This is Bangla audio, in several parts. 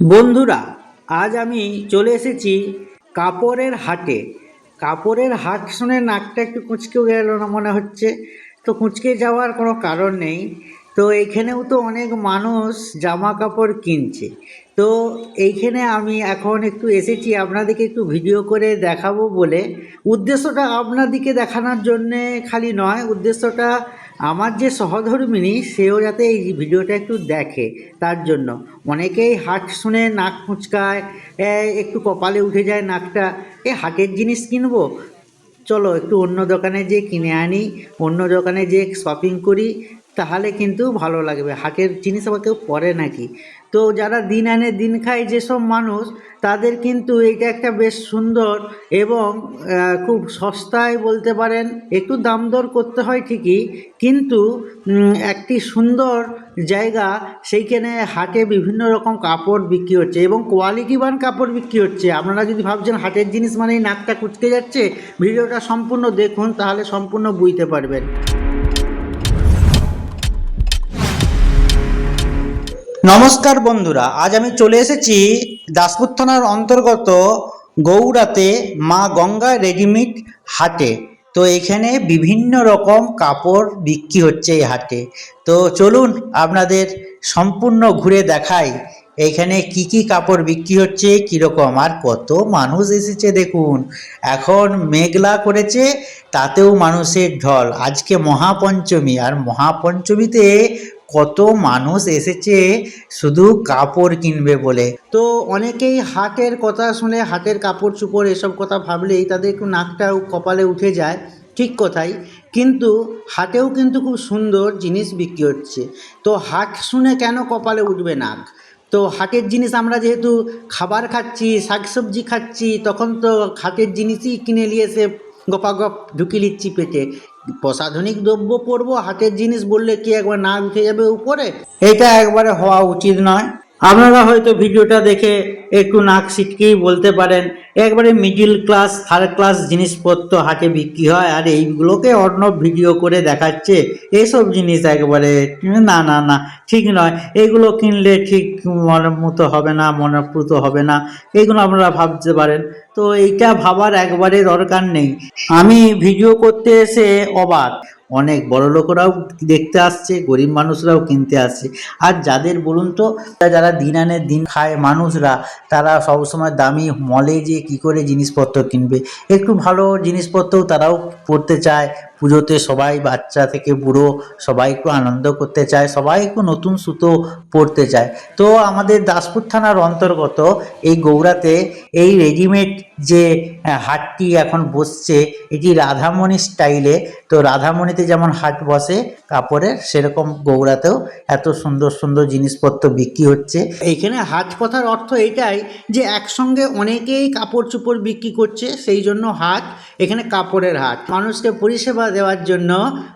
বন্ধুরা, আজ আমি চলে এসেছি কাপড়ের হাটে। কাপড়ের হাট শুনে নাকটা একটু কুঁচকেও গেল না মনে হচ্ছে। তো কুঁচকে যাওয়ার কোনো কারণ নেই। তো এইখানেও তো অনেক মানুষ জামা কাপড় কিনছে। তো এইখানে আমি এখন একটু এসেছি, আপনাদেরকে একটু ভিডিও করে দেখাবো বলে। উদ্দেশ্যটা আপনাদেরকে দেখানোর জন্যে খালি নয়, উদ্দেশ্যটা আমার যে সহধর্মিনী, সেও যাতে এই ভিডিওটা একটু দেখে, তার জন্য। অনেকেই হাট শুনে নাক ফুচকায় একটু কপালে উঠে যায় নাকটা, এ, হাটের জিনিস কিনবো? চলো, একটু অন্য দোকানে যেয়ে কিনে আনি, অন্য দোকানে যেয়ে শপিং করি তাহলে কিন্তু ভালো লাগবে। হাটের জিনিস আবার কেউ পরে নাকি? তো যারা দিন আনে দিন খায় যেসব মানুষ, তাদের কিন্তু এটা একটা বেশ সুন্দর এবং খুব সস্তায় বলতে পারেন, একটু দাম দর করতে হয় ঠিকই, কিন্তু একটি সুন্দর জায়গা সেইখানে হাটে বিভিন্ন রকম কাপড় বিক্রি হচ্ছে এবং কোয়ালিটিবান কাপড় বিক্রি হচ্ছে। আপনারা যদি ভাবছেন হাটের জিনিস মানেই নাকটা কুচকে যাচ্ছে, ভিডিওটা সম্পূর্ণ দেখুন, তাহলে সম্পূর্ণ বুঝতে পারবেন। নমস্কার বন্ধুরা, আজ আমি চলে এসেছি দাসপুর থানার অন্তর্গত গৌড়াতে মা গঙ্গা রেডিমেড হাটে। তো এখানে বিভিন্ন রকম কাপড় বিক্রি হচ্ছে এই হাটে। তো চলুন আপনাদের সম্পূর্ণ ঘুরে দেখাই, এখানে কি কি কাপড় বিক্রি হচ্ছে, কীরকম আর কত মানুষ এসেছে দেখুন। এখন মেঘলা করেছে, তাতেও মানুষের ঢল। আজকে মহাপঞ্চমী, আর মহাপঞ্চমীতে কত মানুষ এসেছে শুধু কাপড় কিনবে বলে। তো অনেকেই হাটের কথা শুনে হাটের কাপড় চুপড় এসব কথা ভাবলেই তাদের একটু নাকটা কপালে উঠে যায়, ঠিক কথাই। কিন্তু হাটেও কিন্তু খুব সুন্দর জিনিস বিক্রি হচ্ছে। তো হাট শুনে কেন কপালে উঠবে নাক? তো হাটের জিনিস আমরা যেহেতু খাবার খাচ্ছি, শাকসবজি খাচ্ছি, তখন তো হাটের জিনিসই কিনে নিয়ে এসে গপাগপ ঢুকি নিচ্ছি পেটে। প্রসাধনিক দ্রব্য পরবো হাতের জিনিস বললে কি একবার না উঠে যাবে উপরে? এটা একবারে হওয়া উচিত নয়। আপনারা হয়তো ভিডিওটা দেখে একটু নাক সিটকেই বলতে পারেন, একবারে মিডিল ক্লাস থার্ড ক্লাস জিনিসপত্র হাটে বিক্রি হয় আর এইগুলোকে অন্য ভিডিও করে দেখাচ্ছে। এসব জিনিস একবারে, না না না, ঠিক নয়। এগুলো কিনলে ঠিক মনের মতো হবে না মনপ্রুত হবে না। এগুলো আপনারা ভাবতে পারেন। তো এইটা ভাবার একবারে দরকার নেই। আমি ভিডিও করতে এসে অবাক। অনেক বড় লোকরাও দেখতে আসছে, গরিব মানুষরাও কিনতে আসছে। আর যাদের বলুন তো, যারা দিন আনে দিন খায় মানুষরা, তারা সবসময় দামি মলে যে কি করে জিনিসপত্র কিনবে? একটু ভালো জিনিসপত্রও তারাও পড়তে চায় পুজোতে সবাই বাচ্চা থেকে বুড়ো সবাই একটু আনন্দ করতে চায় সবাই একটু নতুন সুতো পরতে চায়। তো আমাদের দাসপুর থানার অন্তর্গত এই গৌড়াতে এই রেডিমেড যে হাটটি এখন বসছে, এটি রাধামণি স্টাইলে তো রাধামণিতে যেমন হাট বসে, কাপড়ের সেরকম গৌড়াতেও এত সুন্দর সুন্দর জিনিসপত্র বিক্রি হচ্ছে। এইখানে হাট কথার অর্থ এটাই যে একসঙ্গে অনেকেই কাপড় চোপড় বিক্রি করছে, সেই জন্য হাট এখানে কাপড়ের হাট। মানুষকে পরিষেবা দেওয়ার জন্য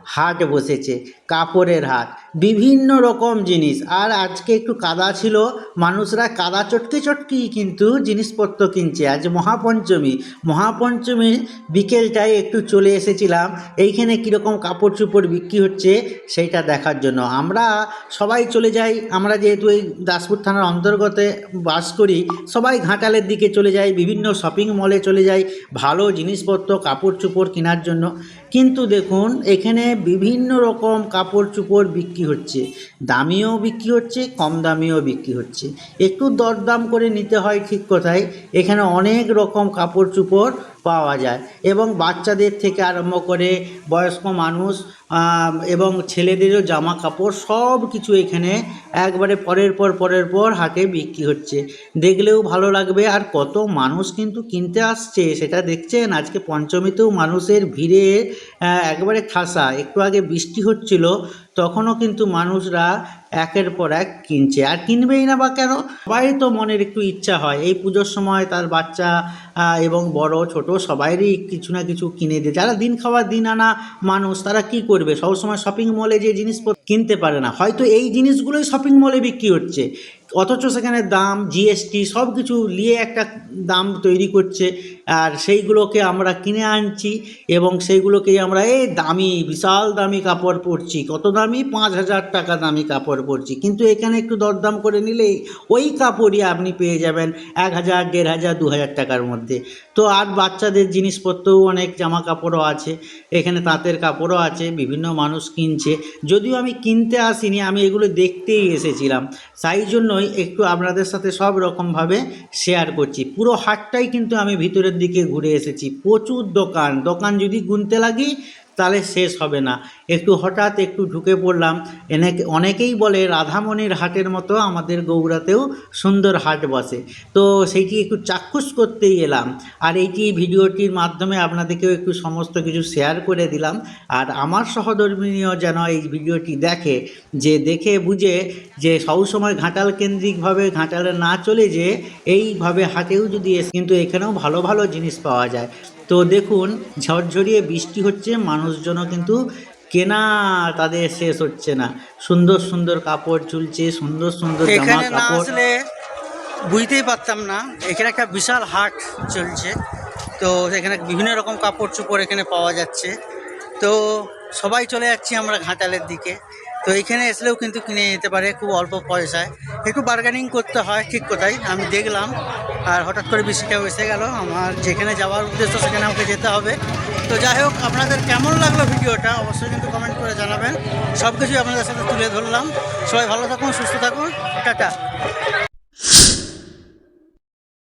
হাট বসেছে। কাপড়ের হাত। বিভিন্ন রকম জিনিস। আর আজকে একটু কাদা ছিল। মানুষরা কাদা চটকে চটকেই কিন্তু জিনিসপত্র কিনছে। আজ মহাপঞ্চমী। মহাপঞ্চমী বিকেলটায় একটু চলে এসেছিলাম। এইখানে কীরকম কাপড় চোপড় বিক্রি হচ্ছে সেইটা দেখার জন্য। আমরা সবাই চলে যাই। আমরা যেহেতু এই দাসপুর থানার অন্তর্গতে বাস করি, সবাই ঘাটালের দিকে চলে যাই। বিভিন্ন শপিং মলে চলে যাই। ভালো জিনিসপত্র কাপড় চোপড় কেনার জন্য। কিন্তু দেখুন, এখানে বিভিন্ন রকম কাপড় চুপড় বিক্রি হচ্ছে। দামিও বিক্রি হচ্ছে, কম দামিও বিক্রি হচ্ছে। একটু দরদাম করে নিতে হয় ঠিক কথায় এখানে অনেক রকম কাপড় চুপড় পাওয়া যায় এবং বাচ্চাদের থেকে আরম্ভ করে বয়স্ক মানুষ এবং ছেলেদেরও জামা কাপড় সব কিছু এখানে একবারে পরের পর পরের পর হাটে বিক্রি হচ্ছে। দেখলেও ভালো লাগবে। আর কত মানুষ কিন্তু কিনতে আসছে, সেটা দেখছেন? আজকে পঞ্চমীতেও মানুষের ভিড়ে একবারে ঠাসা। একটু আগে বৃষ্টি হচ্ছিল, তখনও কিন্তু মানুষরা একের পর এক কিনছে। আর কিনবেই না বা কেন? সবাই তো মনের একটু ইচ্ছা হয়। এই পুজোর সময় তার বাচ্চা এবং বড়, ছোট সবাইরই কিছু না কিছু কিনে দেয়। যারা দিন খাওয়া দিন আনা মানুষ, তারা কি করবে? সবসময় শপিং মলে যে জিনিসপত্র কিনতে পারে না। হয়তো এই জিনিসগুলোই শপিং মলে বিক্রি হচ্ছে। অথচ সেখানে দাম জিএসটি সব কিছু নিয়ে একটা দাম তৈরি করছে। আর সেইগুলোকে আমরা কিনে আনছি এবং সেইগুলোকেই আমরা এই দামি, বিশাল দামি কাপড় পরছি, কত দামি? পাঁচ হাজার টাকা দামি কাপড় পরছি। কিন্তু এখানে একটু দরদাম করে নিলেই ওই কাপড়ই আপনি পেয়ে যাবেন এক হাজার, দেড় হাজার, দু হাজার টাকার মধ্যে। তো আর বাচ্চাদের জিনিসপত্রও অনেক জামা কাপড়ও আছে। এখানে তাঁতের কাপড়ও আছে, বিভিন্ন মানুষ কিনছে। যদিও আমি কিনতে আসিনি, আমি এগুলো দেখতেই এসেছিলাম। তাই জন্যই একটু আপনাদের সাথে সব রকমভাবে শেয়ার করছি। পুরো হাটটাই কিন্তু আমি ভিতরের দিকে ঘুরে এসেছি। প্রচুর দোকান। দোকান যদি গুনতে লাগি তাহলে শেষ হবে না। একটু হঠাৎ একটু ঢুকে পড়লাম। এনে অনেকেই বলে রাধামণির হাটের মতো আমাদের গৌড়াতেও সুন্দর হাট বসে। তো সেইটি একটু চাক্ষুষ করতেই এলাম। আর এইটি ভিডিওটির মাধ্যমে আপনাদেরকেও একটু সমস্ত কিছু শেয়ার করে দিলাম। আর আমার সহধর্মিনীয় যেন এই ভিডিওটি দেখে, যে দেখে বুঝে যে সবসময় ঘাটাল কেন্দ্রিকভাবে ঘাটালে না চলে যে এইভাবে হাটেও যদি কিন্তু এখানেও ভালো ভালো জিনিস পাওয়া যায়। তো দেখুন ঝরঝরিয়ে বৃষ্টি হচ্ছে মানুষজনও কিন্তু কেনা তাদের শেষ হচ্ছে না। সুন্দর সুন্দর কাপড় ঝুলছে সুন্দর সুন্দর জামা এখানে না কাপড়। আসলে বুঝতেই পারতাম না। এখানে একটা বিশাল হাট চলছে। তো এখানে বিভিন্ন রকম কাপড় চোপড় এখানে পাওয়া যাচ্ছে। তো সবাই চলে যাচ্ছি আমরা ঘাটালের দিকে। তো এখানে এসলেও কিন্তু কিনে নিতে পারে খুব অল্প পয়সায়। একটু বার্গেনিং করতে হয় ঠিক কোথায় আমি দেখলাম আর হঠাৎ করে বৃষ্টিটা এসে গেল। আমার যেখানে যাওয়ার উদ্দেশ্য সেখানে আমাকে যেতে হবে। তো যাই হোক, আপনাদের কেমন লাগল ভিডিওটা অবশ্যই কিন্তু কমেন্ট করে জানাবেন। সব কিছুই আপনাদের সাথে তুলে ধরলাম। সবাই ভালো থাকুন, সুস্থ থাকুন। টাটা।